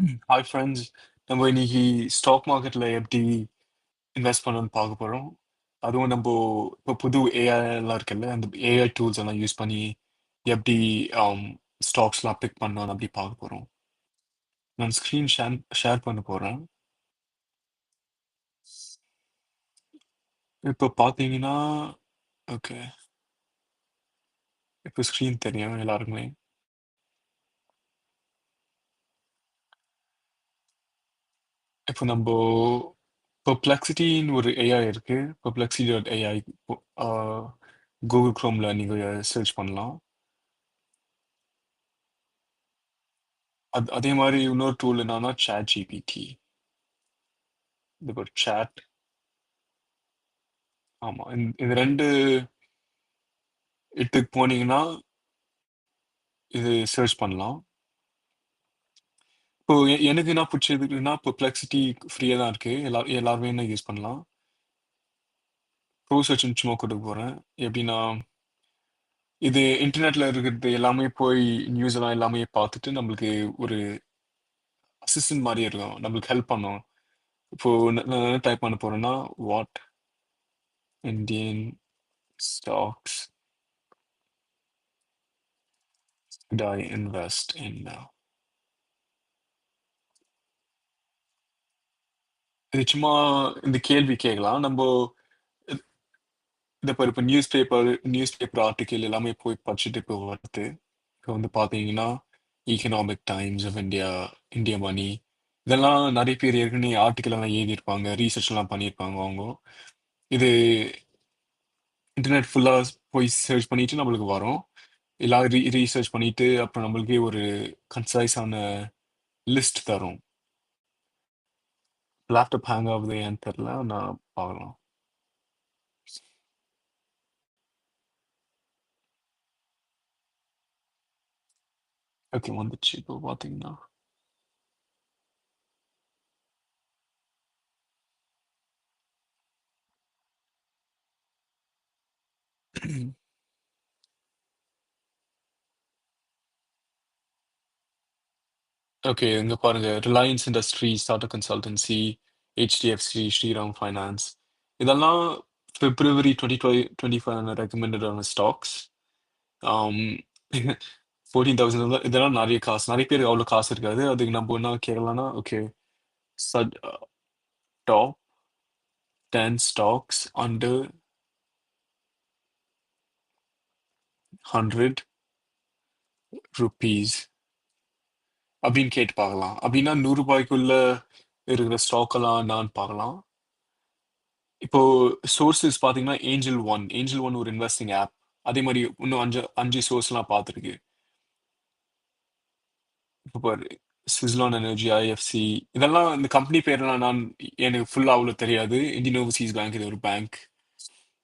Hi friends நம்ம இன்னைக்கு stock மார்க்கெட்ல எப்படி இன்வெஸ்ட் பண்ணணும்னு பார்க்க போறோம். அதுவும் நம்ம இப்போ புது ஏஐ எல்லாம் இருக்குல்ல அந்த ஏஐ டூல்ஸ் எல்லாம் யூஸ் பண்ணி எப்படி um, ஸ்டாக்ஸ்லாம் பிக் பண்ணணும் அப்படி பார்க்க போறோம். நான் ஸ்க்ரீன் ஷேர் ஷேர் பண்ண போறேன். இப்போ பார்த்தீங்கன்னா ஓகே இப்போ ஸ்க்ரீன் தெரியும் எல்லாருக்குமே. இப்போ நம்ம பெர்ப்ளெக்ஸிட்டின்னு ஒரு ஏஐ இருக்கு. பெர்ப்ளெக்சிட்டி டாட் ஏஐ கூகுள் க்ரோம்ல நீங்க சர்ச் பண்ணலாம். அது அதே மாதிரி இன்னொரு டூல் என்னன்னா சேட் ஜிபிடி இந்த ஒரு சேட் ஆமா இந்த இது ரெண்டு இட்டுக்கு போனீங்கன்னா இது சர்ச் பண்ணலாம். இப்போ எ- எனக்கு என்ன பிடிச்சதுன்னா இப்போ பிளெக்சிட்டி ஃப்ரீயாக தான் இருக்கு. எல்லா எல்லாருமே என்ன யூஸ் பண்ணலாம்? ப்ரோ சர்ச் சும்மா கொடுக்க போறேன். எப்படின்னா இது இன்டர்நெட்ல இருக்கிறது எல்லாமே போய் நியூஸ் எல்லாம் எல்லாமே பார்த்துட்டு நம்மளுக்கு ஒரு அசிஸ்டன்ட் மாதிரி இருக்கும். நம்மளுக்கு ஹெல்ப் பண்ணும். இப்போ நான் என்ன டைப் பண்ண போறேன்னா what Indian stocks did invest invest in இது சும்மா இந்த கேள்வி கேட்கலாம். நம்ம இந்த இப்போ இப்போ news paper news paper article எல்லாமே போய் படிச்சுட்டு இப்போ வருது. இப்போ வந்து பார்த்தீங்கன்னா economic times of India India money இதெல்லாம் நிறைய பேர் ஏற்கனவே ஆர்டிக்கல் எல்லாம் எழுதியிருப்பாங்க. ரீசர்ச் எல்லாம் பண்ணியிருப்பாங்க அவங்க. இது இன்டர்நெட் ஃபுல்லாக போய் சர்ச் பண்ணிட்டு நம்மளுக்கு வரும். எல்லாம் ரீ ரீசர்ச் பண்ணிட்டு அப்புறம் நம்மளுக்கே ஒரு கன்சைஸான லிஸ்ட் தரும். லேப்டாப் ஹேங் ஆகுது ஏன்னு தெரில நான் பார்க்கலாம் ஓகே வந்துச்சு இப்போ பார்த்தீங்கன்னா ஓகே இங்க பாருங்க Reliance industries Tata consultancy HDFC Shriram finance இதெல்லாம் பிப்ரவரி டுவெண்ட்டி டுவெண்ட்டி ஃபைவ் ரெக்கமெண்டடான ஸ்டாக்ஸ் ஃபோர்டீன் தௌசண்ட் இதெல்லாம் நிறைய காசு நிறைய பேர் அவ்வளோ காசு இருக்காது. அதுக்கு நம்ம என்ன கேட்கலாம்னா okay chat top ten stocks under hundred rupees அப்படின்னு கேட்டு பார்க்கலாம். அப்படின்னா நூறுரூபாய்க்குள்ள இருக்கிற ஸ்டாக்கெல்லாம் என்னான்னு நான் பார்க்கலாம். இப்போ சோர்சஸ் பார்த்தீங்கன்னா ஏஞ்சல் ஒன் ஏஞ்சல் ஒன் ஒரு இன்வெஸ்டிங் ஆப் அதே மாதிரி இன்னும் அஞ்சு அஞ்சு சோர்ஸ்லாம் பார்த்துருக்கு. இப்போ பாரு சிஸ்லான் எனர்ஜி ஐஎஃப்சி இதெல்லாம் இந்த கம்பெனி பேர்லாம் நான் எனக்கு ஃபுல்லாக அவ்வளோ தெரியாது. இந்தியன் ஓவர்சீஸ் பேங்க் இது ஒரு bank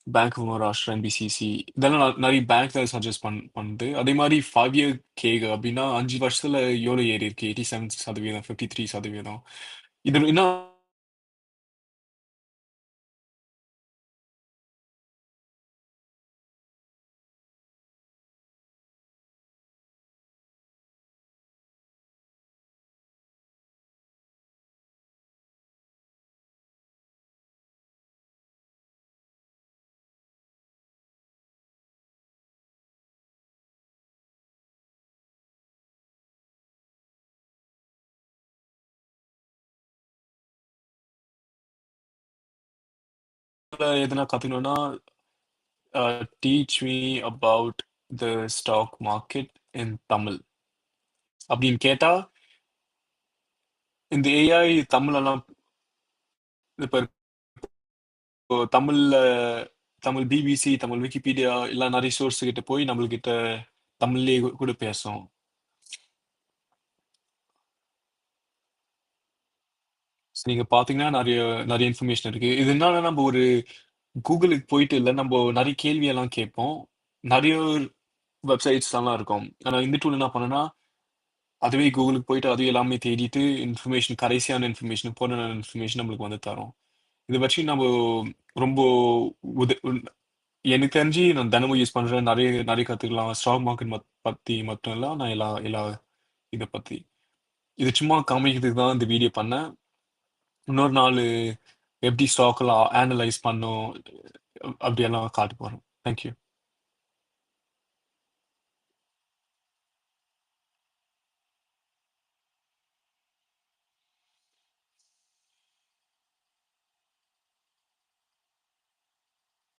bank of Maharashtra NBCC இதெல்லாம் நான் நிறைய பேங்க் சஜஸ்ட் பண் பண்ணுது. அதே மாதிரி ஃபைவ் இயர் கேக் அப்படின்னா அஞ்சு வருஷத்தில் எவ்வளோ ஏறி இருக்கு? எயிட்டி செவன் சதவீதம் ஃபிஃப்டி த்ரீ சதவீதம். இது என்ன எதுனா கத்துக்கணும்னா teach me about the stock market in Tamil அப்படின்னு கேட்டா இந்த ஏஐ தமிழெல்லாம் இப்போ இப்போ தமிழ்ல தமிழ் பிபிசி தமிழ் விக்கிபீடியா எல்லாம் நிறைய சோர்ஸ் கிட்ட போய் நம்மள்கிட்ட தமிழ்லயே கூட பேசும். So, நீங்க பாத்தீங்கன்னா நிறைய நிறைய இன்ஃபர்மேஷன் இருக்கு. இது என்னன்னா நம்ம ஒரு கூகுளுக்கு போயிட்டு இல்லை நம்ம நிறைய கேள்வியெல்லாம் கேட்போம். நிறைய வெப்சைட்ஸ் எல்லாம் இருக்கும். ஆனா இந்த டூல் என்ன பண்ணனா அதுவே கூகுளுக்கு போயிட்டு அதுவே எல்லாமே தேடிட்டு இன்ஃபர்மேஷன் கடைசியான இன்ஃபர்மேஷன் போன இன்ஃபர்மேஷன் நம்மளுக்கு வந்து தரும். இதை வச்சு நம்ம ரொம்ப உத உன்- எனக்கு தெரிஞ்சு நான் தினமும் யூஸ் பண்றேன் நிறைய நிறைய கத்துக்கலாம் ஸ்டாக் மார்க்கெட் பத்தி மட்டும் இல்ல நான் எல்லா எல்லா இதை பத்தி. இது சும்மா காமிக்கிறதுக்கு தான் இந்த வீடியோ பண்ணேன். இன்னொரு நாள் எப்படி ஸ்டாக்லாம் அனலைஸ் பண்ணும் அப்படியெல்லாம் காட்ட போகிறோம் தேங்க்யூ